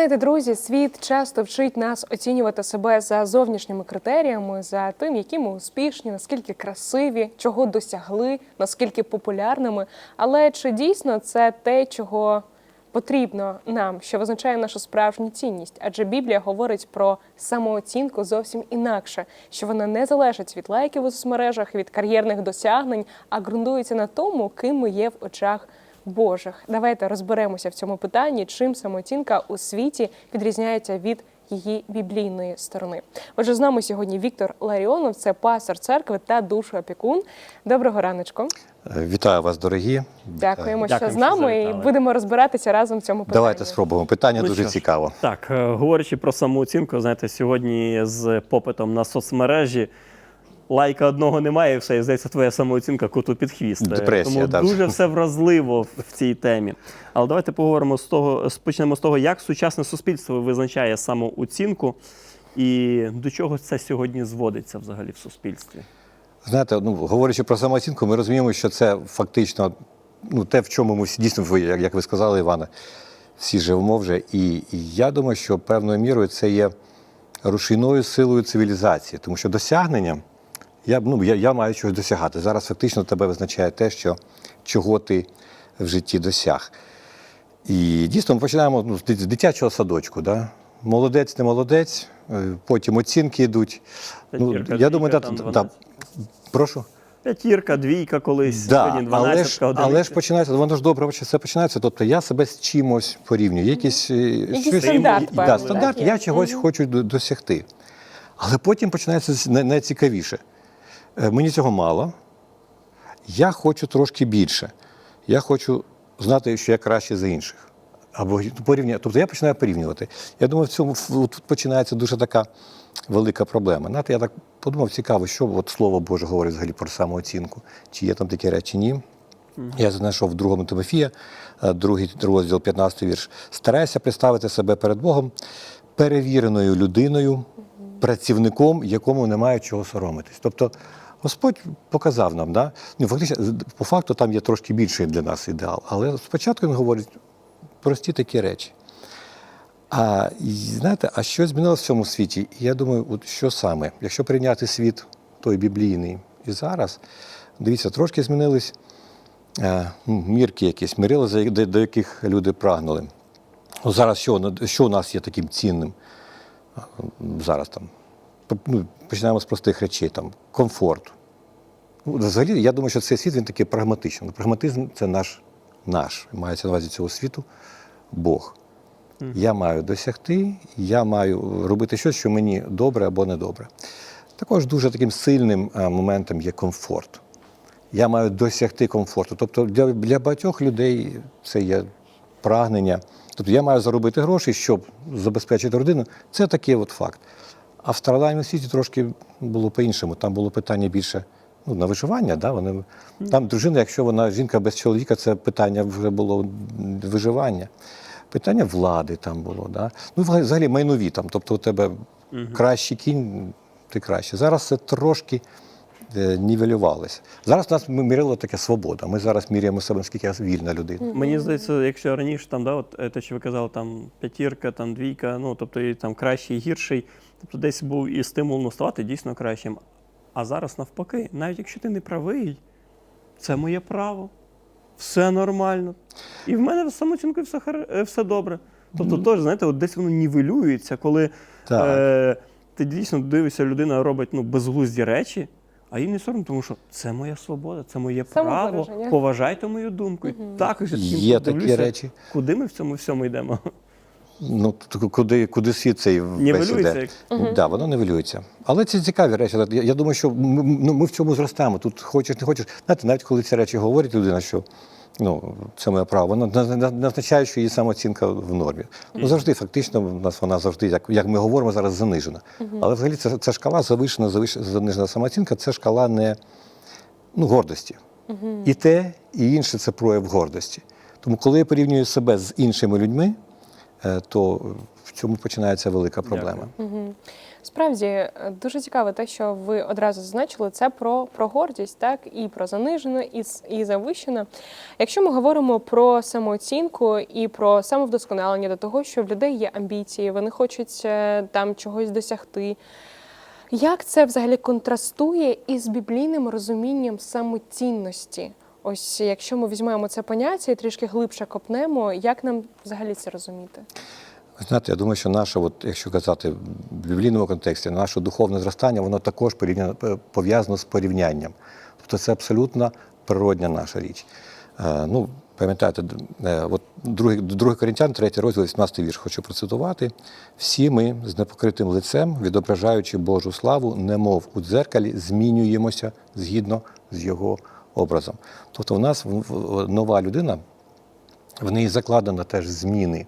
знаєте, друзі, світ часто вчить нас оцінювати себе за зовнішніми критеріями, за тим, які ми успішні, наскільки красиві, чого досягли, наскільки популярними. Але чи дійсно це те, чого потрібно нам, що визначає нашу справжню цінність? Адже Біблія говорить про самооцінку зовсім інакше, що вона не залежить від лайків у соцмережах, від кар'єрних досягнень, а ґрунтується на тому, ким ми є в очах Божих. Давайте розберемося в цьому питанні, чим самооцінка у світі відрізняється від її біблійної сторони. Отже, з нами сьогодні Віктор Ларіонов, це пастор церкви та душоопікун. Доброго раночку. Е, Вітаю вас, дорогі. Дякуємо, Е, що Дякуємо, з що нами, і завітали. будемо розбиратися разом в цьому питанні. Давайте спробуємо. Питання Ну дуже що ж, цікаво. Так, е, говорячи про самооцінку, знаєте, сьогодні з попитом на соцмережі лайка одного немає, і все, і здається, твоя самооцінка коту під хвіст. Е, Депресія, Тому так. дуже все вразливо в цій темі. Але давайте поговоримо з того, почнемо з того, як сучасне суспільство визначає самооцінку і до чого це сьогодні зводиться взагалі в суспільстві. Знаєте, ну говорячи про самооцінку, ми розуміємо, що це фактично ну, те, в чому ми всі дійсно, ви, як як ви сказали, Іване, всі живемо вже. І, і я думаю, що певною мірою це є рушійною силою цивілізації, тому що досягнення, я, ну, я, я маю чогось досягати. Зараз фактично тебе визначає те, що, чого ти в житті досяг. І дійсно ми починаємо ну, з дитячого садочку. Да? Молодець, не молодець, е, потім оцінки йдуть. Ну, П'ятірка, я думаю, двійка, да, да, прошу. П'ятірка, двійка колись, Да, сьогодні але, ж, але ж починається, воно ж добре це починається. Тобто я себе з чимось порівнюю. Якісь, е, стандарт да, стандарт, я чогось хочу досягти. Але потім починається найцікавіше. Е, Мені цього мало. Я хочу трошки більше. Я хочу знати, що я краще за інших. Або порівня... Тобто я починаю порівнювати. Я думаю, в цьому тут починається дуже така велика проблема. Знаєте, я так подумав, цікаво, що от Слово Боже говорить взагалі про самооцінку. Чи є там такі речі? Ні. Я знайшов в другому Тимофія, е, другий розділ, 15 вірш. Старайся представити себе перед Богом перевіреною людиною, працівником, якому немає чого соромитись. Тобто Господь показав нам, да? ну, фактично, по факту там є трошки більший для нас ідеал. Але спочатку він говорить прості такі речі. А знаєте, а що змінилося в цьому світі? І я думаю, от що саме? Якщо прийняти світ той біблійний і зараз, дивіться, трошки змінились е, мірки якісь, мірили, до, яких люди прагнули. Зараз що, що у нас є таким цінним? Зараз там починаємо з простих речей, там, комфорт. Ну, взагалі, я думаю, що цей світ він такий прагматичний. Прагматизм це наш, наш, мається на увазі цього світу, Бог. Я маю досягти, я маю робити щось, що мені добре або недобре. Також дуже таким сильним е, моментом є комфорт. Я маю досягти комфорту. Тобто для, для багатьох людей це є прагнення. Тобто я маю заробити гроші, щоб забезпечити родину. Це такий от факт. А в стародавньому світі трошки було по-іншому. Там було питання більше ну, на виживання. Да? Вони, там дружина, якщо вона жінка без чоловіка, це питання вже було виживання. Питання влади там було. Да? Ну, взагалі майнові там. Тобто у тебе кращий кінь, ти краще. Зараз це трошки е, нівелювалося. Зараз у нас мірило таке свобода. Ми зараз міряємо себе, наскільки я вільна людина. Мені здається, якщо раніше там, да, от е, те, що ви казали, там п'ятірка, там двійка, ну тобто і там кращий, гірший, тобто десь був і стимул ну, ставати дійсно кращим. А зараз навпаки, навіть якщо ти не правий, це моє право, все нормально. І в мене з самооцінкою все, хар- е, все добре. Тобто, теж, знаєте, от десь воно нівелюється, коли Так. е, ти дійсно дивишся, людина робить ну, безглузді речі, а їй не соромно, тому що це моя свобода, це моє право. Поважайте мою думку. Також я таким Є такі речі. Куди ми в цьому всьому йдемо? Ну, куди, куди світ цей весь іде? Так, да, воно нівелюється. Але це цікаві речі. Я, я думаю, що ми, ну, ми в цьому зростаємо. Тут хочеш, не хочеш. Знаєте, навіть коли ці речі говорить людина, що ну, це моє право, воно не, означає, що її самооцінка в нормі. Ну, завжди, фактично, в нас вона завжди, як, як ми говоримо, зараз занижена. Але взагалі це, це шкала завишена, завиш- занижена самооцінка, це шкала не ну, гордості. І те, і інше це прояв гордості. Тому, коли я порівнюю себе з іншими людьми, то в цьому починається велика проблема. Справді е, дуже цікаво те, що ви одразу зазначили, це про, про гордість, так і про занижене, і, і завищене. Якщо ми говоримо про самооцінку і про самовдосконалення до того, що в людей є амбіції, вони хочуть е, там чогось досягти. Як це взагалі контрастує із біблійним розумінням самоцінності? Ось якщо ми візьмемо це поняття і трішки глибше копнемо, як нам взагалі це розуміти? Знаєте, я думаю, що наше, от, якщо казати в біблійному контексті, наше духовне зростання, воно також е, пов'язано з порівнянням. Тобто це абсолютно природня наша річ. Е, ну, пам'ятаєте, е, от другий, другий Коринтян, третій розділ, 18 вірш, хочу процитувати. Всі ми з непокритим лицем, відображаючи Божу славу, немов у дзеркалі, змінюємося згідно з його образом. Тобто в нас нова людина, в неї закладено теж зміни.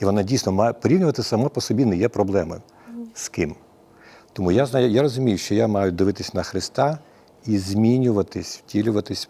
І вона дійсно має порівнювати сама по собі не є проблемою. З ким? Тому я знаю, я розумію, що я маю дивитись на Христа і змінюватись, втілюватись,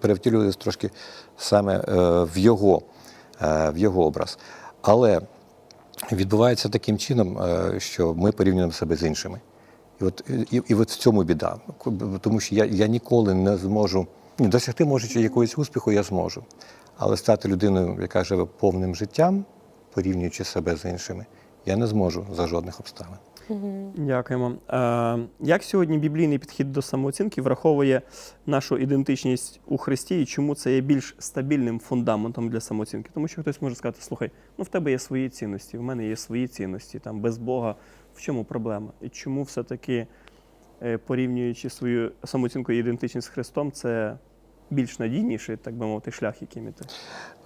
перевтілюватись трошки саме е, в Його, е, в його образ. Але відбувається таким чином, е, що ми порівнюємо себе з іншими. І от, і, і от в цьому біда. Тому що я, я ніколи не зможу ні, досягти може якогось успіху, я зможу. Але стати людиною, яка живе повним життям, порівнюючи себе з іншими, я не зможу за жодних обставин. Дякуємо. Е, як сьогодні біблійний підхід до самооцінки враховує нашу ідентичність у Христі і чому це є більш стабільним фундаментом для самооцінки? Тому що хтось може сказати: слухай, ну в тебе є свої цінності, в мене є свої цінності, там без Бога. В чому проблема? І чому все-таки, е, порівнюючи свою самооцінку і ідентичність з Христом, це більш надійніший, так би мовити, шлях, яким іти?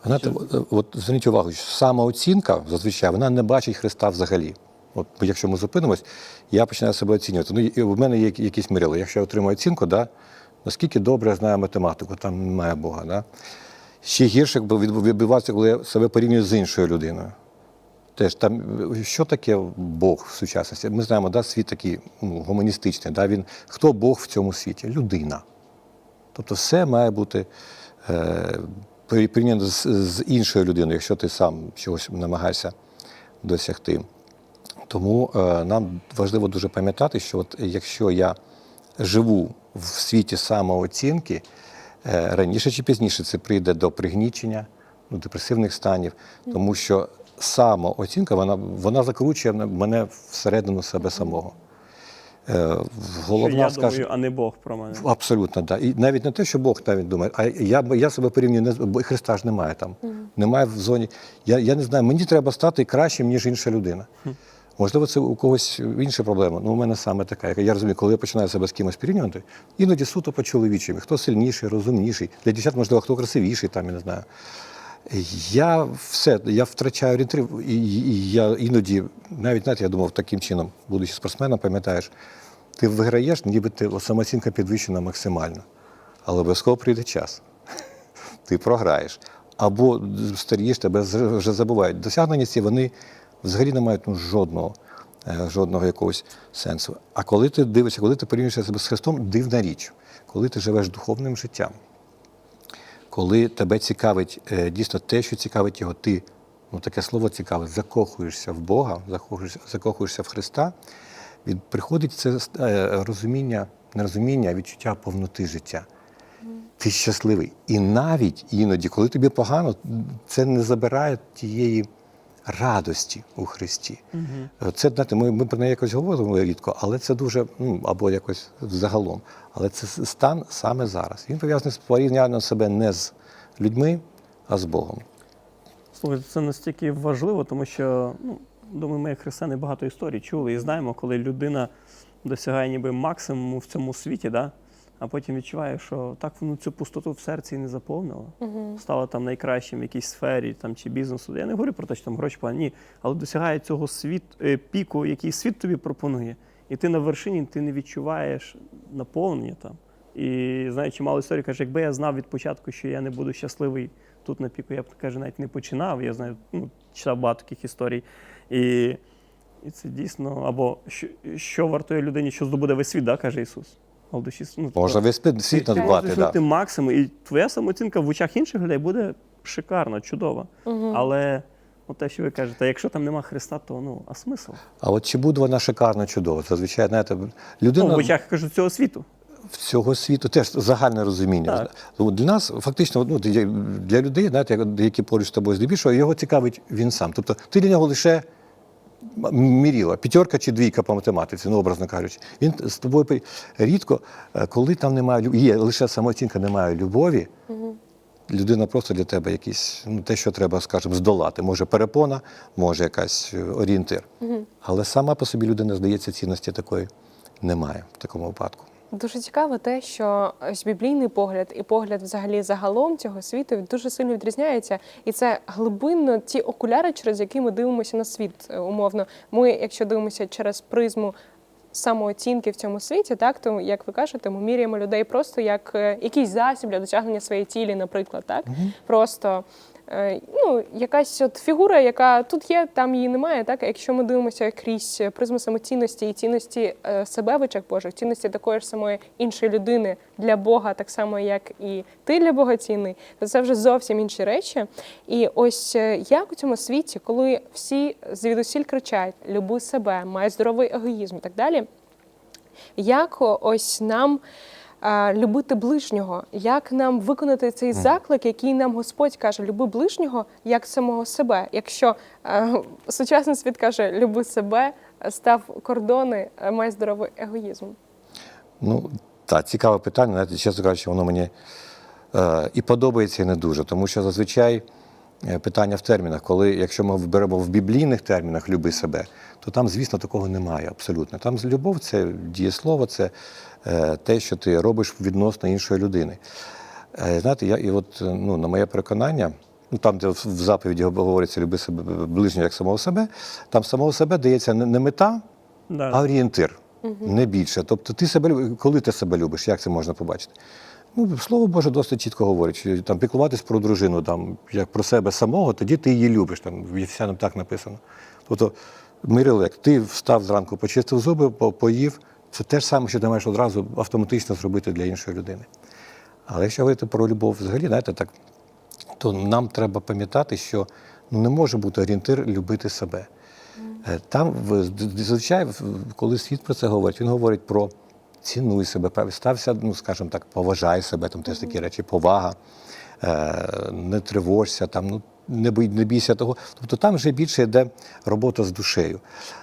Знаєте, от, зверніть увагу, що самооцінка зазвичай вона не бачить Христа взагалі. От якщо ми зупинимось, я починаю себе оцінювати. Ну, і в мене є якісь мірили. Якщо я отримую оцінку, да, наскільки добре я знаю математику, там немає Бога. Да? Ще гірше відбувається, коли я себе порівнюю з іншою людиною. Теж там, що таке Бог в сучасності? Ми знаємо, да, світ такий ну, гуманістичний. Да, він, хто Бог в цьому світі? Людина. Тобто все має бути е, порівняно з, з іншою людиною, якщо ти сам чогось намагаєшся досягти. Тому е, нам важливо дуже пам'ятати, що от якщо я живу в світі самооцінки, е, раніше чи пізніше це прийде до пригнічення, ну, депресивних станів, тому що самооцінка вона, вона закручує мене всередину себе самого. Е, Що Головна, я скаже, думаю, а не Бог про мене. Абсолютно, так. І навіть не те, що Бог навіть думає, а я, я себе порівнюю, не бо Христа ж немає там. Немає в зоні. Я, я не знаю, мені треба стати кращим, ніж інша людина. Можливо, це у когось інша проблема. Ну, у мене саме така. Я розумію, коли я починаю себе з кимось порівнювати, іноді суто по чоловічим. Хто сильніший, розумніший. Для дівчат, можливо, хто красивіший, там, я не знаю. Я все, я втрачаю орієнтир, і, і- я іноді, навіть знаєте, я думав таким чином, будучи спортсменом, пам'ятаєш, ти виграєш, ніби ти самооцінка підвищена максимально. Але обов'язково прийде час. Ти програєш. Або старієш, тебе вже забувають. Досягнення ці вони взагалі не мають ну, жодного, е, жодного якогось сенсу. А коли ти дивишся, коли ти порівнюєшся себе з Христом, дивна річ, коли ти живеш духовним життям, коли тебе цікавить е, дійсно те, що цікавить його, ти, ну таке слово цікаве, закохуєшся в Бога, закохуєшся, закохуєшся в Христа, від, приходить це е, розуміння, не розуміння, а відчуття повноти життя. Ти щасливий. І навіть іноді, коли тобі погано, це не забирає тієї радості у Христі. Це знаєте, ми, ми про неї якось говоримо рідко, але це дуже, ну або якось загалом. Але це стан саме зараз. Він пов'язаний з порівнянням себе не з людьми, а з Богом. Слухайте, це настільки важливо, тому що, ну, думаю, ми, як християни, багато історій чули і знаємо, коли людина досягає ніби максимуму в цьому світі, да? А потім відчуває, що так ну, цю пустоту в серці і не заповнила. Стала там найкращим в якійсь сфері там, чи бізнесу. Я не говорю про те, що там гроші погані, ні, але досягає цього світ, е, піку, який світ тобі пропонує. І ти на вершині ти не відчуваєш наповнення там. І знаю, чимало історій каже, якби я знав від початку, що я не буду щасливий тут на піку, я б каже, навіть не починав. Я знаю, ну, читав багато таких історій. І, і це дійсно, або що, що вартує людині, що здобуде весь світ, да, каже Ісус. Але душі, ну, Можна весь світ- світ ти надбати. Да. максимум, і твоя самооцінка в очах інших людей буде шикарна, чудова. Але от те, що ви кажете, якщо там нема Христа, то ну, а смисл? А от чи буде вона шикарно чудово? Зазвичай, знаєте, людина Ну, в очах кажу, цього світу. всього світу теж загальне розуміння. Так. Для нас фактично ну, для людей, знаєте, які поруч з тобою здебільшого, його цікавить він сам. Тобто ти для нього лише міріла, п'ятерка чи двійка по математиці, ну образно кажучи. Він з тобою рідко, е, коли там немає є лише самооцінка, немає любові. Людина просто для тебе якісь, ну, те, що треба, скажімо, здолати. Може перепона, може якась е, орієнтир. Але сама по собі людина, здається, цінності такої немає в такому випадку. Дуже цікаво те, що ось біблійний погляд і погляд взагалі загалом цього світу дуже сильно відрізняється. І це глибинно ті окуляри, через які ми дивимося на світ. е, Умовно, ми, якщо дивимося через призму самооцінки в цьому світі, так то як ви кажете, ми міряємо людей просто як е, якийсь засіб для досягнення своєї цілі, наприклад, так просто. Е, Ну, якась от фігура, яка тут є, там її немає. Так, якщо ми дивимося крізь призму самоцінності і цінності е, себе в очах Божих, цінності такої ж самої іншої людини для Бога, так само як і ти для Бога цінний, то це вже зовсім інші речі. І ось е, як у цьому світі, коли всі звідусіль кричать люби себе, май здоровий егоїзм і так далі. Як ось нам любити ближнього, як нам виконати цей заклик, який нам Господь каже, люби ближнього як самого себе. Якщо е, сучасний світ каже, люби себе, став кордони, е, май здоровий егоїзм. Ну, так, цікаве питання, знаєте, чесно кажучи, воно мені е, і подобається, і не дуже. Тому що зазвичай питання в термінах, коли, якщо ми беремо в біблійних термінах люби себе, то там, звісно, такого немає абсолютно. Там любов це дієслово, це е, те, що ти робиш відносно іншої людини. Е, знаєте, я і от, е, ну, на моє переконання, ну там, де в заповіді говориться люби себе ближнього як самого себе, там самого себе дається не, мета, Да. а орієнтир, не більше. Тобто, ти себе коли ти себе любиш, як це можна побачити? Ну, слово Боже досить чітко говорить, там піклуватись про дружину, там як про себе самого, тоді ти її любиш. Там в Єфесянам так написано. Тобто, Мирилек, ти встав зранку, почистив зуби, поїв. Це те ж саме, що ти маєш одразу автоматично зробити для іншої людини. Але якщо говорити про любов взагалі, знаєте, так, то нам треба пам'ятати, що ну, не може бути орієнтир любити себе. Е, Там, зазвичай, коли світ про це говорить, він говорить про цінуй себе, стався, ну, скажімо так, поважай себе, там теж такі речі, повага, е, не тривожся, там, ну, не, бій, не бійся того. Тобто там вже більше йде робота з душею.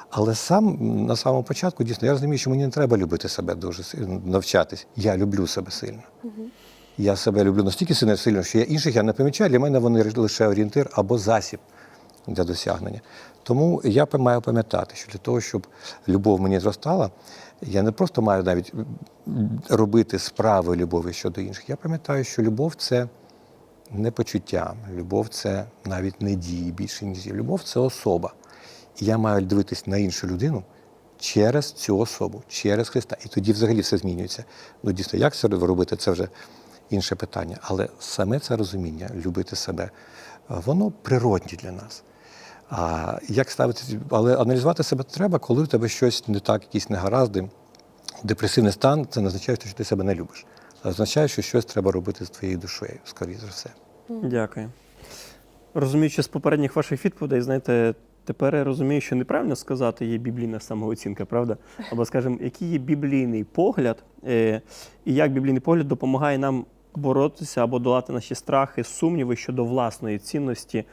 Але сам на самому початку дійсно я розумію, що мені не треба любити себе дуже навчатись. Я люблю себе сильно. Я себе люблю настільки сильно, сильно, що я інших я не помічаю. Для мене вони лише орієнтир або засіб для досягнення. Тому я маю пам'ятати, що для того, щоб любов мені зростала, я не просто маю навіть робити справи любові щодо інших. Я пам'ятаю, що любов це не почуття, любов це навіть не дії більше, ніж. Любов це особа. І я маю дивитись на іншу людину через цю особу, через Христа. І тоді взагалі все змінюється. Ну, дійсно, як це робити, це вже інше питання. Але саме це розуміння, любити себе, воно природні для нас. А як ставити, але аналізувати себе треба, коли в тебе щось не так, якісь негаразди. Депресивний стан це не означає, що ти себе не любиш. Це означає, що щось треба робити з твоєю душею, скоріше за все. Дякую. Розуміючи з попередніх ваших відповідей, знаєте, тепер я розумію, що неправильно сказати є біблійна самооцінка, правда? Або, скажімо, який є біблійний погляд, е, і як біблійний погляд допомагає нам боротися або долати наші страхи, сумніви щодо власної цінності,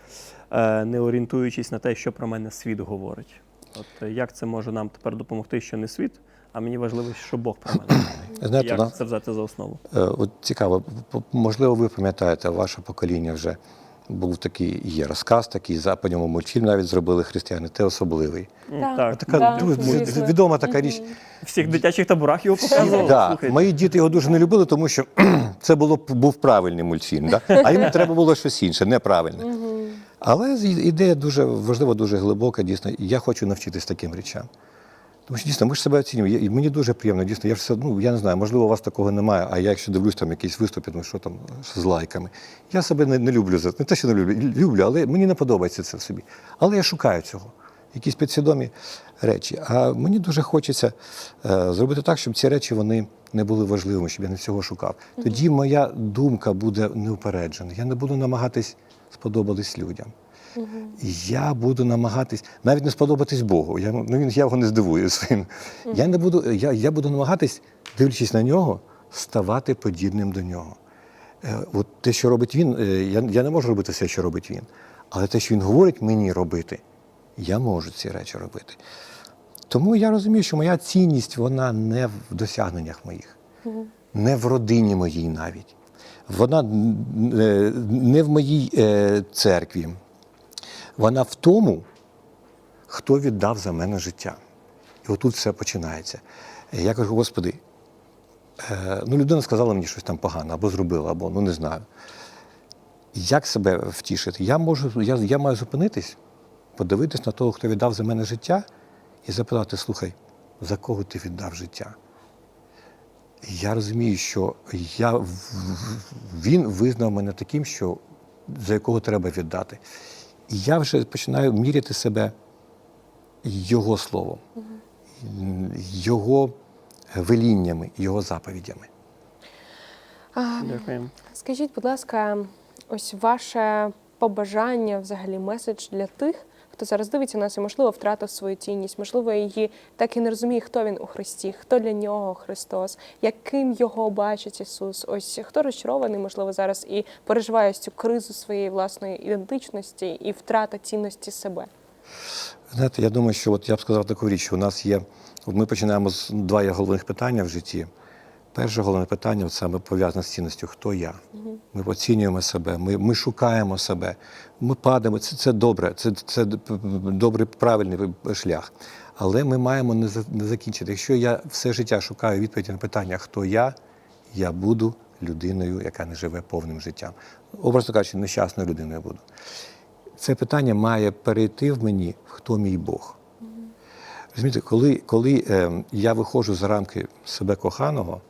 не орієнтуючись на те, що про мене світ говорить. От е, як це може нам тепер допомогти, що не світ, а мені важливо, що Бог про мене. Знаєте, як на- це взяти за основу? Е, От цікаво, можливо, ви пам'ятаєте, ваше покоління вже був такий, є розказ такий, за по ньому мультфільм навіть зробили християни, те особливий. Так. Так, Така Да, дуже звісно. відома така річ. В всіх дитячих таборах його показували. Да, мої діти його дуже не любили, тому що це було, був правильний мультфільм, да? а їм треба було щось інше, неправильне. Але ідея дуже важлива, дуже глибока, дійсно. І я хочу навчитись таким речам. Тому що дійсно ми ж себе оцінюємо. І мені дуже приємно, дійсно, я ж все, ну я не знаю, можливо, у вас такого немає, а я якщо дивлюсь там якісь виступи, ну що там з лайками. Я себе не, не люблю за не те, що не люблю, люблю, але мені не подобається це в собі. Але я шукаю цього. Якісь підсвідомі речі. А мені дуже хочеться е, зробити так, щоб ці речі вони не були важливими, щоб я не цього шукав. Тоді моя думка буде неупереджена. Я не буду намагатись сподобатись людям. І я буду намагатись навіть не сподобатись Богу. Я, ну, він, я його не здивую своїм. Я, не буду, я, я буду намагатись, дивлячись на нього, ставати подібним до нього. Е, От те, що робить він, е, я, я не можу робити все, що робить він. Але те, що він говорить мені робити, я можу ці речі робити. Тому я розумію, що моя цінність вона не в досягненнях моїх, не в родині моїй навіть. Вона е, не в моїй е, церкві. Вона в тому, хто віддав за мене життя. І отут все починається. Я кажу, Господи, е, ну людина сказала мені щось там погане, або зробила, або ну не знаю. Як себе втішити? Я можу, я, я маю зупинитись, подивитись на того, хто віддав за мене життя, і запитати: слухай, за кого ти віддав життя? Я розумію, що я, він визнав мене таким, що, за якого треба віддати. І я вже починаю міряти себе його словом, його веліннями, його заповідями. А. Скажіть, будь ласка, ось ваше побажання, взагалі, меседж для тих, хто зараз дивиться нас і, можливо, втратив свою цінність, можливо, її так і не розуміє, хто він у Христі, хто для нього Христос, яким його бачить Ісус. Ось хто розчарований, можливо, зараз і переживає ось цю кризу своєї власної ідентичності і втрата цінності себе. Знаєте, я думаю, що от я б сказав таку річ, у нас є. Ми починаємо з два головних питання в житті. Перше головне питання саме пов'язане з цінністю хто я. Ми оцінюємо себе, ми, ми шукаємо себе, ми падаємо. Це, це добре, це, це добрий правильний шлях. Але ми маємо не, не закінчити. Якщо я все життя шукаю відповіді на питання, хто я, я буду людиною, яка не живе повним життям. Образно кажучи, нещасною людиною буду. Це питання має перейти в мені, хто мій Бог. Розумієте, коли, коли е, я виходжу за рамки себе коханого,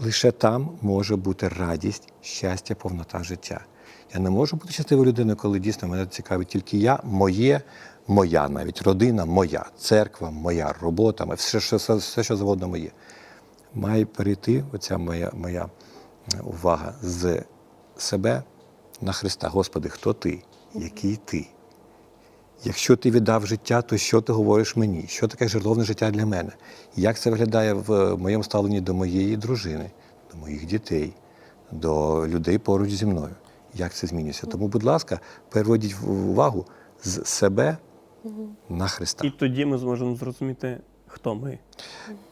лише там може бути радість, щастя, повнота життя. Я не можу бути щасливою людиною, коли дійсно мене цікавить тільки я, моє, моя навіть родина, моя, церква, моя робота, все, що, все, все, що завгодно моє. Має перейти оця моя, моя е, увага з себе на Христа. Господи, хто ти? Який ти? Якщо ти віддав життя, то що ти говориш мені? Що таке жертовне життя для мене? Як це виглядає в моєму ставленні до моєї дружини, до моїх дітей, до людей поруч зі мною? Як це змінюється? Тому, будь ласка, переводіть увагу з себе на Христа. І тоді ми зможемо зрозуміти, хто ми.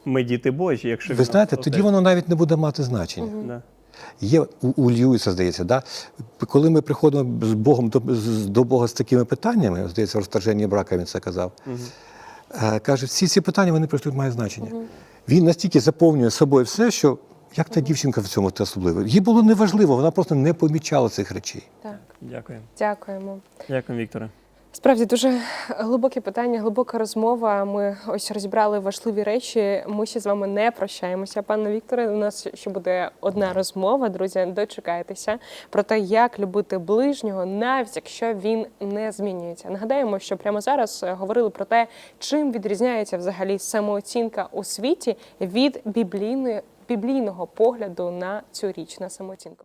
Ми діти Божі, якщо Ви знаєте, тоді воно навіть не буде мати значення. Є у, у Льюіса, здається, да? коли ми приходимо з Богом до, з- до Бога з такими питаннями, здається, в розторженні брака він це казав. Е, Каже, всі ці питання вони просто мають значення. Він настільки заповнює собою все, що як та дівчинка в цьому те особливо. Їй було неважливо, вона просто не помічала цих речей. Так, Дякую. дякуємо. Дякую, Вікторе. Справді дуже глибоке питання, глибока розмова. Ми ось розібрали важливі речі. Ми ще з вами не прощаємося. Пане Вікторе, у нас ще буде одна розмова. Друзі, дочекайтеся про те, як любити ближнього, навіть якщо він не змінюється. Нагадаємо, що прямо зараз говорили про те, чим відрізняється взагалі самооцінка у світі від біблійної біблійного погляду на цю річ на самооцінку.